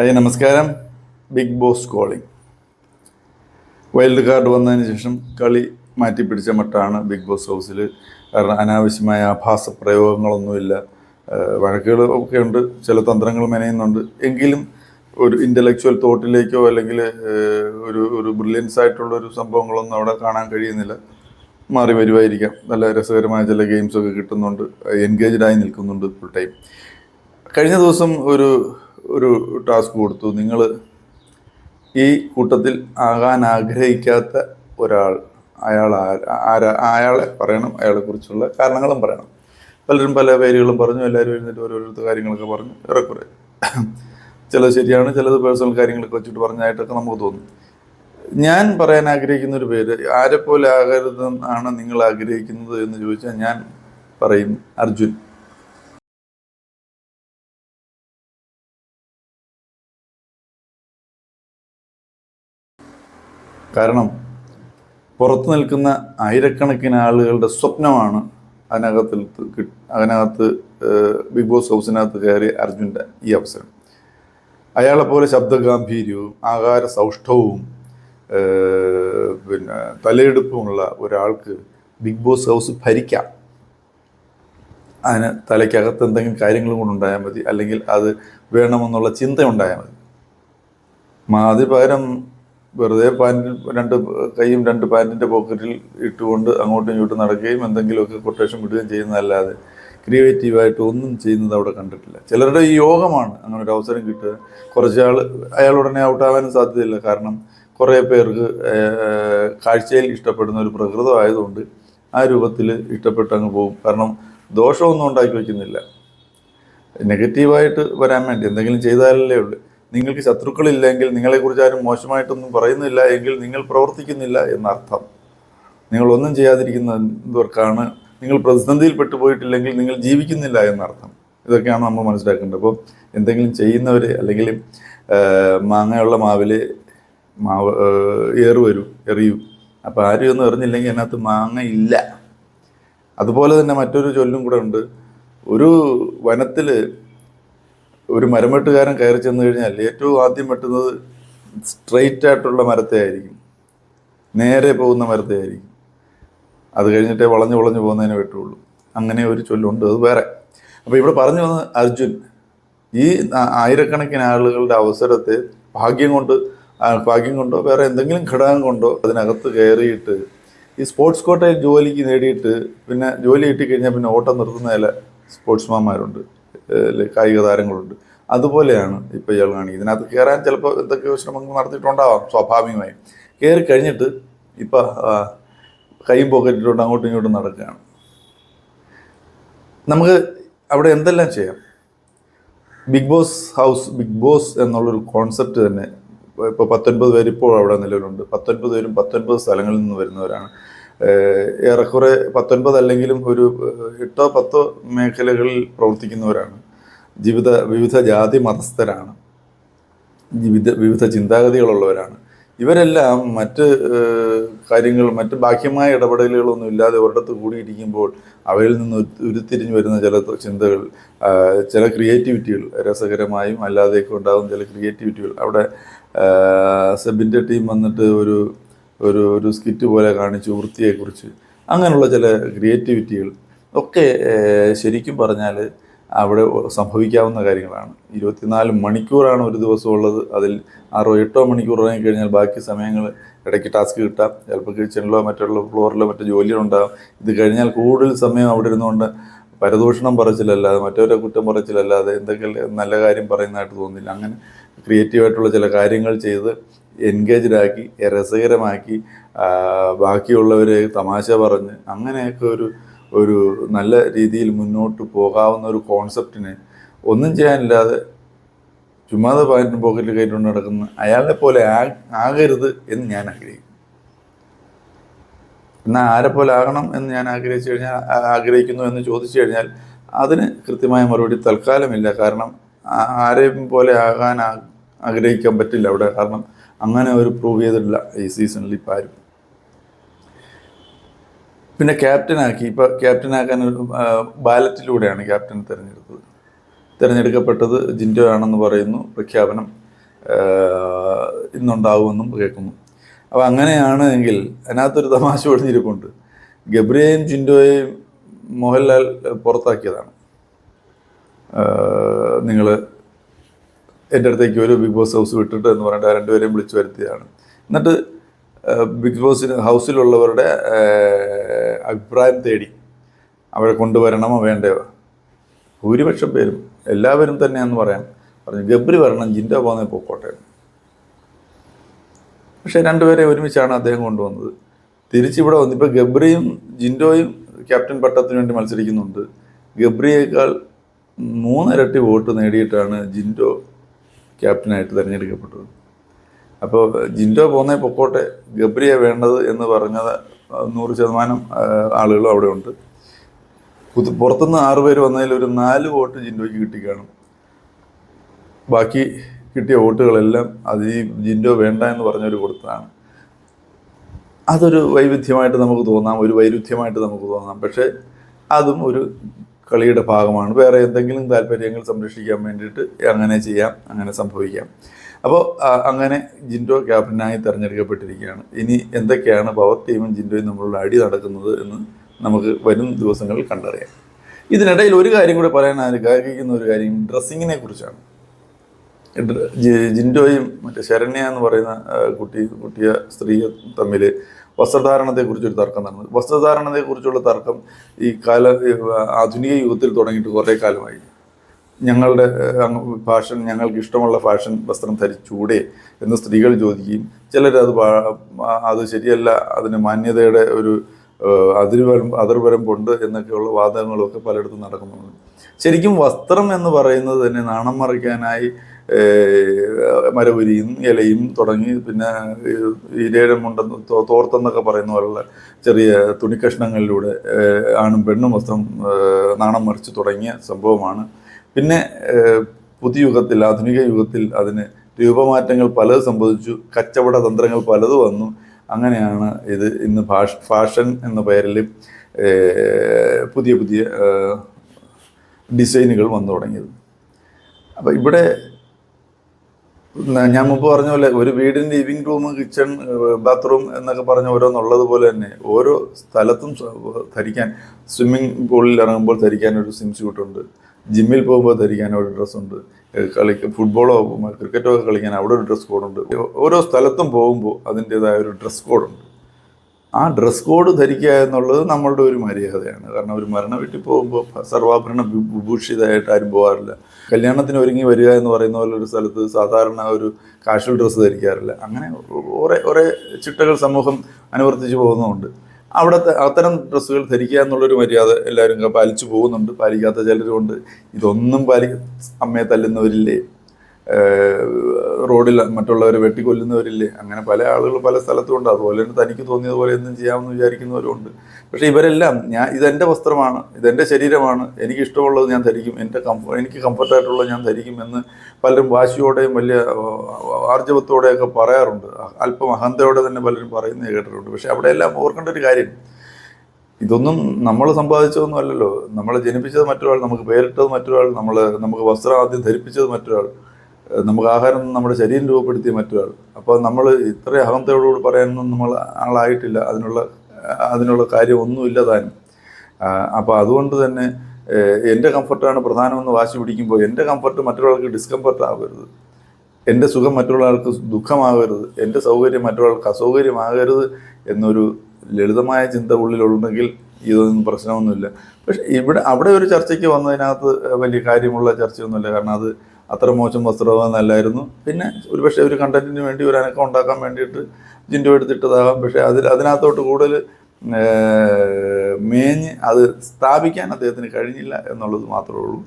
Hi നമസ്കാരം. Bigg Boss calling. Wild card വന്നതിന് ശേഷം കളി മാറ്റി പിടിച്ച മട്ടാണ് ബിഗ് ബോസ് ഹൗസിൽ കാരണം അനാവശ്യമായ ആഭാസ പ്രയോഗങ്ങളൊന്നുമില്ല. വഴക്കുകൾ ഒക്കെ ഉണ്ട് ചില തന്ത്രങ്ങൾ മെനയുന്നുണ്ട്. എങ്കിലും ഒരു ഇന്റലക്ച്വൽ തോട്ടിലേക്കോ അല്ലെങ്കിൽ ഒരു ഒരു ബ്രില്യൻസ് ആയിട്ടുള്ളൊരു സംഭവങ്ങളൊന്നും അവിടെ കാണാൻ കഴിയുന്നില്ല. മാറി വരുമായിരിക്കാം നല്ല രസകരമായ ചില ഗെയിംസൊക്കെ കിട്ടുന്നുണ്ട്. എൻഗേജ്ഡ് ആയി നിൽക്കുന്നുണ്ട് ഫുൾ ടൈം കഴിഞ്ഞ ദിവസം ഒരു ഒരു ടാസ്ക് കൊടുത്തു. നിങ്ങൾ ഈ കൂട്ടത്തിൽ ആകാൻ ആഗ്രഹിക്കാത്ത ഒരാൾ അയാൾ ആര- അയാളെ പറയണം അയാളെക്കുറിച്ചുള്ള കാരണങ്ങളും പറയണം. പലരും പല പേരുകളും പറഞ്ഞു എല്ലാവരും എഴുന്നേറ്റ് ഓരോരുത്തർ കാര്യങ്ങളൊക്കെ പറഞ്ഞു. ഏറെക്കുറെ ചിലത് ശരിയാണ് ചിലത് പേഴ്സണൽ കാര്യങ്ങളൊക്കെ വെച്ചിട്ട് പറഞ്ഞായിട്ടൊക്കെ നമുക്ക് തോന്നും. ഞാൻ പറയാൻ ആഗ്രഹിക്കുന്ന ഒരു പേര് ആരെപ്പോലെ ആകരുതെന്നാണ് നിങ്ങൾ ആഗ്രഹിക്കുന്നത് എന്ന് ചോദിച്ചാൽ ഞാൻ പറയും അർജുൻ. കാരണം പുറത്ത് നിൽക്കുന്ന ആയിരക്കണക്കിന് ആളുകളുടെ സ്വപ്നമാണ് അതിനകത്ത് അതിനകത്ത് ബിഗ് ബോസ് ഹൗസിനകത്ത് കയറി അർജുന്റെ ഈ അവസരം. അയാളെപ്പോലെ ശബ്ദഗാംഭീര്യവും ആകാര സൗഷ്ഠവും പിന്നെ തലയെടുപ്പുമുള്ള ഒരാൾക്ക് ബിഗ് ബോസ് ഹൗസ് ഭരിക്കാം. അതിന് തലയ്ക്കകത്ത് എന്തെങ്കിലും കാര്യങ്ങളും കൊണ്ടുണ്ടായാൽ മതി അല്ലെങ്കിൽ അത് വേണമെന്നുള്ള ചിന്ത ഉണ്ടായാൽ മതി. മാതിപകരം വെറുതെ പാന്റ് രണ്ട് കൈയും രണ്ട് പാന്റിന്റെ പോക്കറ്റിൽ ഇട്ടുകൊണ്ട് അങ്ങോട്ടും ഇങ്ങോട്ടും നടക്കുകയും എന്തെങ്കിലുമൊക്കെ കൊട്ടേഷൻ വിടുകയും ചെയ്യുന്നതല്ലാതെ ക്രിയേറ്റീവായിട്ട് ഒന്നും ചെയ്യുന്നത് അവിടെ കണ്ടിട്ടില്ല. ചിലരുടെ ഈ യോഗമാണ് അങ്ങനെ ഒരു അവസരം കിട്ടുക. കുറച്ചാൾ അയാൾ ഉടനെ ഔട്ടാവാനും സാധ്യതയില്ല. കാരണം കുറേ പേർക്ക് കാഴ്ചയിൽ ഇഷ്ടപ്പെടുന്ന ഒരു പ്രകൃതം ആയതുകൊണ്ട് ആ രൂപത്തിൽ ഇഷ്ടപ്പെട്ട് അങ്ങ് പോകും. കാരണം ദോഷമൊന്നും ഉണ്ടാക്കി വയ്ക്കുന്നില്ല. നെഗറ്റീവായിട്ട് വരാൻ വേണ്ടി എന്തെങ്കിലും ചെയ്താലല്ലേ ഉള്ളൂ. നിങ്ങൾക്ക് ശത്രുക്കളില്ലെങ്കിൽ നിങ്ങളെക്കുറിച്ച് ആരും മോശമായിട്ടൊന്നും പറയുന്നില്ല എങ്കിൽ നിങ്ങൾ പ്രവർത്തിക്കുന്നില്ല എന്നർത്ഥം. നിങ്ങൾ ഒന്നും ചെയ്യാതിരിക്കുന്നവർക്കാണ് നിങ്ങൾ പ്രതിസന്ധിയിൽ പെട്ടുപോയിട്ടില്ലെങ്കിൽ നിങ്ങൾ ജീവിക്കുന്നില്ല എന്നർത്ഥം. ഇതൊക്കെയാണ് നമ്മൾ മനസ്സിലാക്കേണ്ടത്. അപ്പോൾ എന്തെങ്കിലും ചെയ്യുന്നവർ അല്ലെങ്കിൽ മാങ്ങയുള്ള മാവിൽ മാവ് ഏറ് എറിയും. അപ്പോൾ ആരും ഒന്നും എറിഞ്ഞില്ലെങ്കിൽ അതിനകത്ത് മാങ്ങ ഇല്ല. അതുപോലെ തന്നെ മറ്റൊരു ചൊല്ലും കൂടെ ഉണ്ട്. ഒരു വനത്തിൽ ഒരു മരം വെട്ടുകാരൻ കയറി ചെന്ന് കഴിഞ്ഞാൽ ഏറ്റവും ആദ്യം വെട്ടുന്നത് സ്ട്രെയിറ്റ് ആയിട്ടുള്ള മരത്തെ ആയിരിക്കും. നേരെ പോകുന്ന മരത്തെ ആയിരിക്കും. അത് കഴിഞ്ഞിട്ടേ വളഞ്ഞു വളഞ്ഞു പോകുന്നതിനെ വെട്ടുള്ളൂ. അങ്ങനെ ഒരു ചൊല്ലുണ്ട്. അത് വേറെ. അപ്പോൾ ഇവിടെ പറഞ്ഞു വന്ന അർജുൻ ഈ ആയിരക്കണക്കിന് ആളുകളുടെ അവസരത്തെ ഭാഗ്യം കൊണ്ട് ഭാഗ്യം കൊണ്ടോ വേറെ എന്തെങ്കിലും ഘടകം കൊണ്ടോ അതിനകത്ത് കയറിയിട്ട് ഈ സ്പോർട്സ് കോട്ടയിൽ ജോലിക്ക് നേടിയിട്ട് പിന്നെ ജോലി കിട്ടിക്കഴിഞ്ഞാൽ പിന്നെ ഓട്ടം നിർത്തുന്ന ചില സ്പോർട്സ്മാന്മാരുണ്ട് കായിക താരങ്ങളുണ്ട്. അതുപോലെയാണ് ഇപ്പോൾ ഇയാൾ കാണിക്കുന്നത് ഇതിനകത്ത് കയറാൻ ചിലപ്പോൾ എന്തൊക്കെയോ ശ്രമങ്ങൾ നടത്തിയിട്ടുണ്ടാവാം സ്വാഭാവികമായും. കയറി കഴിഞ്ഞിട്ട് ഇപ്പം കൈയും പോക്കറ്റിലോട്ട് അങ്ങോട്ടും ഇങ്ങോട്ടും നടക്കുകയാണ്. നമുക്ക് അവിടെ എന്തെല്ലാം ചെയ്യാം? Bigg Boss house Bigg Boss എന്നുള്ളൊരു കോൺസെപ്റ്റ് തന്നെ ഇപ്പോൾ പത്തൊൻപത് പേര് ഇപ്പോൾ അവിടെ നിലവിലുണ്ട്. പത്തൊൻപത് പേരും പത്തൊൻപത് സ്ഥലങ്ങളിൽ നിന്ന് വരുന്നവരാണ്. ഏറെക്കുറെ പത്തൊൻപത് അല്ലെങ്കിലും ഒരു എട്ടോ പത്തോ മേഖലകളിൽ പ്രവർത്തിക്കുന്നവരാണ്. ജീവിത വിവിധ ജാതി മതസ്ഥരാണ്. വിവിധ വിവിധ ചിന്താഗതികളുള്ളവരാണ്. ഇവരെല്ലാം മറ്റ് കാര്യങ്ങൾ മറ്റ് ബാഹ്യമായ ഇടപെടലുകളൊന്നും ഇല്ലാതെ ഒരിടത്ത് കൂടിയിരിക്കുമ്പോൾ അവരിൽ നിന്ന് ഉരു- ഉരുത്തിരിഞ്ഞു വരുന്ന ചില ചിന്തകൾ ചില ക്രിയേറ്റിവിറ്റികൾ രസകരമായും അല്ലാതെയൊക്കെ ഉണ്ടാകുന്ന ചില ക്രിയേറ്റിവിറ്റികൾ. അവിടെ സെബിന്റെ ടീം വന്നിട്ട് ഒരു ഒരു ഒരു സ്കിറ്റ് പോലെ കാണിച്ചു വൃത്തിയെക്കുറിച്ച് അങ്ങനെയുള്ള ചില ക്രിയേറ്റിവിറ്റികൾ ഒക്കെ ശരിക്കും പറഞ്ഞാൽ അവിടെ സംഭവിക്കാവുന്ന കാര്യങ്ങളാണ്. ഇരുപത്തിനാല് മണിക്കൂറാണ് ഒരു ദിവസം ഉള്ളത്. അതിൽ ആറോ എട്ടോ മണിക്കൂർ കഴിഞ്ഞാൽ ബാക്കി സമയങ്ങൾ ഇടയ്ക്ക് ടാസ്ക് കിട്ടാം. ചിലപ്പോൾ കിച്ചണിലോ മറ്റുള്ള ഫ്ലോറിലോ മറ്റു ജോലികളുണ്ടാകും ഇത് കഴിഞ്ഞാൽ കൂടുതൽ സമയം അവിടെ ഇരുന്നുകൊണ്ട് പരദൂഷണം പറച്ചിലല്ലാതെ മറ്റവരെ കുറ്റം പറച്ചിലല്ലാതെ എന്തെങ്കിലും നല്ല കാര്യം പറയുന്നതായിട്ട് തോന്നുന്നില്ല. അങ്ങനെ ക്രിയേറ്റീവായിട്ടുള്ള ചില കാര്യങ്ങൾ ചെയ്ത് എൻഗേജ്ഡ് ആക്കി രസകരമാക്കി ബാക്കിയുള്ളവരെ തമാശ പറഞ്ഞ് അങ്ങനെയൊക്കെ ഒരു ഒരു നല്ല രീതിയിൽ മുന്നോട്ട് പോകാവുന്ന ഒരു കോൺസെപ്റ്റിനെ ഒന്നും ചെയ്യാനില്ലാതെ ചുമ്മാതെ പാന്റും പോക്കറ്റിൽ കയറ്റുകൊണ്ട് നടക്കുന്ന അയാളെ പോലെ ആകരുത് എന്ന് ഞാൻ ആഗ്രഹിക്കും എന്നാൽ ആരെ പോലെ ആകണം എന്ന് ഞാൻ ആഗ്രഹിച്ചു കഴിഞ്ഞാൽ ആഗ്രഹിക്കുന്നു എന്ന് ചോദിച്ചു കഴിഞ്ഞാൽ അതിന് കൃത്യമായ മറുപടി തൽക്കാലമില്ല. കാരണം ആരെയും പോലെ ആകാൻ ആഗ്രഹിക്കാൻ പറ്റില്ല അവിടെ. കാരണം അങ്ങനെ ഒരു പ്രൂവ് ചെയ്തിട്ടില്ല ഈ സീസണിൽ ഇപ്പം ആരും. പിന്നെ ക്യാപ്റ്റനാക്കി ഇപ്പോൾ ക്യാപ്റ്റനാക്കാൻ ഒരു ബാലറ്റിലൂടെയാണ് ക്യാപ്റ്റൻ തിരഞ്ഞെടുത്തത്. തിരഞ്ഞെടുക്കപ്പെട്ടത് ജിൻഡോ ആണെന്ന് പറയുന്നു പ്രഖ്യാപനം ഇന്നുണ്ടാവുമെന്നും കേൾക്കുന്നു. അപ്പോൾ അങ്ങനെയാണ് എങ്കിൽ അതിനകത്തൊരു തമാശ ഒളിഞ്ഞിരിപ്പുണ്ട് ഗബ്രിയെയും ജിൻഡോയെയും മോഹൻലാൽ പുറത്താക്കിയതാണ്. നിങ്ങൾ എന്റെ അടുത്തേക്ക് ഒരു ബിഗ് ബോസ് ഹൗസ് വിട്ടിട്ട് എന്ന് പറഞ്ഞിട്ട് രണ്ടുപേരെയും വിളിച്ചു വരുത്തിയതാണ്. എന്നിട്ട് ബിഗ് ബോസിന് ഹൗസിലുള്ളവരുടെ അഭിപ്രായം തേടി അവരെ കൊണ്ടുവരണമോ വേണ്ടയോ? ഭൂരിപക്ഷം പേരും എല്ലാവരും തന്നെയാന്ന് പറയാം. പറഞ്ഞു ഗബ്രി വരണം ജിൻഡോ പോകുന്ന പോക്കോട്ടെ പക്ഷേ രണ്ടുപേരെ ഒരുമിച്ചാണ് അദ്ദേഹം കൊണ്ടുവന്നത്. തിരിച്ചിവിടെ വന്നു ഇപ്പോൾ ഗബ്രിയും ജിൻഡോയും ക്യാപ്റ്റൻ പട്ടത്തിന് വേണ്ടി മത്സരിക്കുന്നുണ്ട്. ഗബ്രിയേക്കാൾ മൂന്നിരട്ടി വോട്ട് നേടിയിട്ടാണ് ജിൻഡോ ക്യാപ്റ്റനായിട്ട് തിരഞ്ഞെടുക്കപ്പെട്ടത് അപ്പോൾ ജിൻഡോ പോകുന്നേ പൊക്കോട്ടെ ഗബ്രിയെ വേണ്ടത് എന്ന് പറഞ്ഞത് നൂറ് ശതമാനം ആളുകളും അവിടെ ഉണ്ട്. പുറത്തുനിന്ന് ആറ് പേര് വന്നതിൽ ഒരു നാല് വോട്ട് ജിൻഡോയ്ക്ക് കിട്ടിക്കാണും. ബാക്കി കിട്ടിയ വോട്ടുകളെല്ലാം അത് ഈ ജിൻഡോ വേണ്ട എന്ന് പറഞ്ഞവർ കൊടുത്തതാണ്. അതൊരു വൈവിധ്യമായിട്ട് നമുക്ക് തോന്നാം ഒരു വൈരുദ്ധ്യമായിട്ട് നമുക്ക് തോന്നാം. പക്ഷേ അതും ഒരു കളിയുടെ ഭാഗമാണ്. വേറെ എന്തെങ്കിലും താല്പര്യങ്ങൾ സംരക്ഷിക്കാൻ വേണ്ടിയിട്ട് അങ്ങനെ ചെയ്യാം അങ്ങനെ സംഭവിക്കാം. അപ്പോൾ അങ്ങനെ ജിൻഡോ ക്യാപ്റ്റനായി തിരഞ്ഞെടുക്കപ്പെട്ടിരിക്കുകയാണ്. ഇനി എന്തൊക്കെയാണ് പവർ ടീമും ജിൻഡോയും തമ്മിലുള്ള അടി നടക്കുന്നത് എന്ന് നമുക്ക് വരും ദിവസങ്ങളിൽ കണ്ടറിയാം. ഇതിനിടയിൽ ഒരു കാര്യം കൂടി പറയാൻ ആഗ്രഹിക്കുന്ന ഒരു കാര്യം ഡ്രസ്സിങ്ങിനെ കുറിച്ചാണ്. ജിൻഡോയും മറ്റേ ശരണ്യ എന്ന് പറയുന്ന കുട്ടി കുട്ടിയ സ്ത്രീ തമ്മിൽ വസ്ത്രധാരണത്തെക്കുറിച്ചൊരു തർക്കം നടന്നത് വസ്ത്രധാരണത്തെക്കുറിച്ചുള്ള തർക്കം ഈ കാല ആധുനിക യുഗത്തിൽ തുടങ്ങിയിട്ട് കുറേ കാലമായി. ഞങ്ങളുടെ ഫാഷൻ ഞങ്ങൾക്ക് ഇഷ്ടമുള്ള ഫാഷൻ വസ്ത്രം ധരിച്ചൂടെ എന്ന് സ്ത്രീകൾ ചോദിക്കുകയും ചിലരത് അത് ശരിയല്ല അതിന് മാന്യതയുടെ ഒരു അതിർവരം അതിർവരമ്പുണ്ട് എന്നൊക്കെയുള്ള വാദങ്ങളൊക്കെ പലയിടത്തും നടക്കുന്നുണ്ട്. ശരിക്കും വസ്ത്രം എന്ന് പറയുന്നത് തന്നെ നാണം മറയ്ക്കാനായി ഏഹ്, മരവുരിയും ഇലയും തുടങ്ങി പിന്നെ ഇരയുടെ മുണ്ടെന്ന് തോർത്തെന്നൊക്കെ പറയുന്ന പോലുള്ള ചെറിയ തുണിക്കഷ്ണങ്ങളിലൂടെ കഷ്ണങ്ങളിലൂടെ ആണും പെണ്ണും വസ്ത്രം നാണം മറിച്ച് തുടങ്ങിയ സംഭവമാണ്. പിന്നെ പുതുയുഗത്തിൽ ആധുനിക യുഗത്തിൽ അതിന് രൂപമാറ്റങ്ങൾ പലത് സംഭവിച്ചു. കച്ചവട തന്ത്രങ്ങൾ പലത് വന്നു. അങ്ങനെയാണ് ഇത് ഇന്ന് ഭാഷ ഫാഷൻ എന്ന പേരിൽ പുതിയ പുതിയ ഡിസൈനുകൾ വന്നു തുടങ്ങിയത്. അപ്പോൾ ഇവിടെ ഞാൻ മുമ്പ് പറഞ്ഞ പോലെ ഒരു വീടിന്റെ ലിവിംഗ് റൂം കിച്ചൺ ബാത്റൂം എന്നൊക്കെ പറഞ്ഞ ഓരോന്നുള്ളത് പോലെ തന്നെ ഓരോ സ്ഥലത്തും ധരിക്കാൻ സ്വിമ്മിംഗ് പൂളിൽ ഇറങ്ങുമ്പോൾ ധരിക്കാൻ ഒരു സ്വിം സ്യൂട്ടുണ്ട് ജിമ്മിൽ പോകുമ്പോൾ ധരിക്കാൻ ഒരു ഡ്രസ്സുണ്ട് കളി ഫുട്ബോളോ ക്രിക്കറ്റോ ഒക്കെ കളിക്കാൻ അവിടെ ഒരു ഡ്രസ് കോഡുണ്ട് ഓരോ സ്ഥലത്തും പോകുമ്പോൾ അതിന്റെതായ ഒരു ഡ്രസ് കോഡുണ്ട് ആ ഡ്രസ് കോഡ് ധരിക്കുക എന്നുള്ളത് നമ്മളുടെ ഒരു മര്യാദയാണ്. കാരണം ഒരു മരണ വീട്ടിൽ പോകുമ്പോൾ സർവാഭരണ വിഭൂഷിതായിട്ട് ആരും പോകാറില്ല. കല്യാണത്തിന് ഒരുങ്ങി വരിക എന്ന് പറയുന്ന പോലെ ഒരു സ്ഥലത്ത് സാധാരണ ഒരു കാഷ്വൽ ഡ്രസ്സ് ധരിക്കാറില്ല. അങ്ങനെ ഒരേ ഒരേ ചിട്ടകൾ സമൂഹം അനുവർത്തിച്ച് പോകുന്നുമുണ്ട്. അവിടുത്തെ അത്തരം ഡ്രസ്സുകൾ ധരിക്കുക എന്നുള്ളൊരു മര്യാദ എല്ലാവരും പാലിച്ചു പോകുന്നുണ്ട്. പാലിക്കാത്ത ചിലരുമുണ്ട് ഇതൊന്നും പാലി അമ്മയെ തല്ലുന്നവരില്ലേ? റോഡിൽ മറ്റുള്ളവരെ വെട്ടിക്കൊല്ലുന്നവരില്ലേ? അങ്ങനെ പല ആളുകൾ പല സ്ഥലത്തും ഉണ്ട് അതുപോലെ തന്നെ തനിക്ക് തോന്നിയതുപോലെ ഒന്നും ചെയ്യാമെന്ന് വിചാരിക്കുന്നവരുണ്ട് പക്ഷേ ഇവരെല്ലാം ഞാൻ ഇതെന്റെ വസ്ത്രമാണ് ഇതെന്റെ ശരീരമാണ്. എനിക്ക് ഇഷ്ടമുള്ളത് ഞാൻ ധരിക്കും. എന്റെ കംഫ എനിക്ക് കംഫർട്ടായിട്ടുള്ളത് ഞാൻ ധരിക്കും എന്ന് പലരും വാശിയോടെയും വലിയ ആർജവത്തോടെയൊക്കെ പറയാറുണ്ട്. അല്പം അഹന്തയോടെ തന്നെ പലരും പറയുന്നത് കേട്ടിട്ടുണ്ട്. പക്ഷേ അവിടെയെല്ലാം ഓർക്കേണ്ട ഒരു കാര്യം ഇതൊന്നും നമ്മൾ സമ്പാദിച്ചതൊന്നും അല്ലല്ലോ. നമ്മളെ ജനിപ്പിച്ചത് മറ്റൊരാൾ നമുക്ക് പേരിട്ടത് മറ്റൊരാൾ നമ്മൾ നമുക്ക് വസ്ത്രം ആദ്യം ധരിപ്പിച്ചത് മറ്റൊരാൾ. നമുക്ക് ആഹാരം നമ്മുടെ ശരീരം രൂപപ്പെടുത്തിയ മറ്റൊരാൾ. അപ്പോൾ നമ്മൾ ഇത്രയും അഹന്തയോടുകൂടി പറയാനൊന്നും നമ്മൾ ആളായിട്ടില്ല. അതിനുള്ള അതിനുള്ള കാര്യമൊന്നുമില്ല താനും അപ്പോൾ അതുകൊണ്ട് തന്നെ എന്റെ കംഫർട്ടാണ് പ്രധാനമെന്ന് വാശി പിടിക്കുമ്പോൾ എന്റെ കംഫർട്ട് മറ്റൊരാൾക്ക് ഡിസ്കംഫർട്ട് ആവരുത്. എന്റെ സുഖം മറ്റൊരാൾക്ക് ദുഃഖമാകരുത്. എന്റെ സൗകര്യം മറ്റൊരാൾക്ക് അസൗകര്യമാകരുത് എന്നൊരു ലളിതമായ ചിന്ത ഉള്ളിലുണ്ടെങ്കിൽ ഇതൊന്നും പ്രശ്നമൊന്നുമില്ല. പക്ഷേ ഇവിടെ അവിടെ ഒരു ചർച്ചയ്ക്ക് വന്നതിനകത്ത് വലിയ കാര്യമുള്ള ചർച്ചയൊന്നുമില്ല. കാരണം അത് അത്ര മോശം വസ്ത്രമെന്നല്ലായിരുന്നു പിന്നെ ഒരുപക്ഷെ ഒരു കണ്ടന്റിന് വേണ്ടി ഒരു അനക്കം ഉണ്ടാക്കാൻ വേണ്ടിയിട്ട് ജിൻഡോ എടുത്തിട്ടതാകാം. പക്ഷേ അതിൽ അതിനകത്തോട്ട് കൂടുതൽ മേഞ്ഞ് അത് സ്ഥാപിക്കാൻ അദ്ദേഹത്തിന് കഴിഞ്ഞില്ല എന്നുള്ളത് മാത്രമേ ഉള്ളൂ.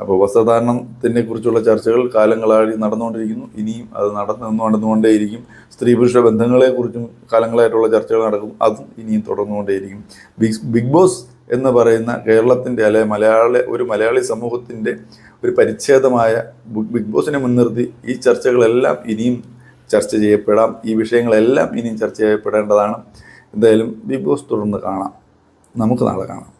അപ്പോൾ വസ്ത്രധാരണത്തിനെ കുറിച്ചുള്ള ചർച്ചകൾ കാലങ്ങളായി നടന്നുകൊണ്ടിരിക്കുന്നു. ഇനിയും അത് നടന്നു നടന്നുകൊണ്ടേയിരിക്കും സ്ത്രീ പുരുഷ ബന്ധങ്ങളെക്കുറിച്ചും കാലങ്ങളായിട്ടുള്ള ചർച്ചകൾ നടക്കും. അതും ഇനിയും തുടർന്നുകൊണ്ടേയിരിക്കും. ബിഗ് ബിഗ് ബോസ് എന്ന് പറയുന്ന കേരളത്തിന്റെ അല്ലെ മലയാള ഒരു മലയാളി സമൂഹത്തിന്റെ ഒരു പരിച്ഛേദമായ ബിഗ് ബോസിനെ മുൻനിർത്തി ഈ ചർച്ചകളെല്ലാം ഇനിയും ചർച്ച ചെയ്യപ്പെടാം. ഈ വിഷയങ്ങളെല്ലാം ഇനിയും ചർച്ച ചെയ്യപ്പെടേണ്ടതാണ്. എന്തായാലും ബിഗ് ബോസ് തുടർന്ന് കാണാം. നമുക്ക് നാളെ കാണാം.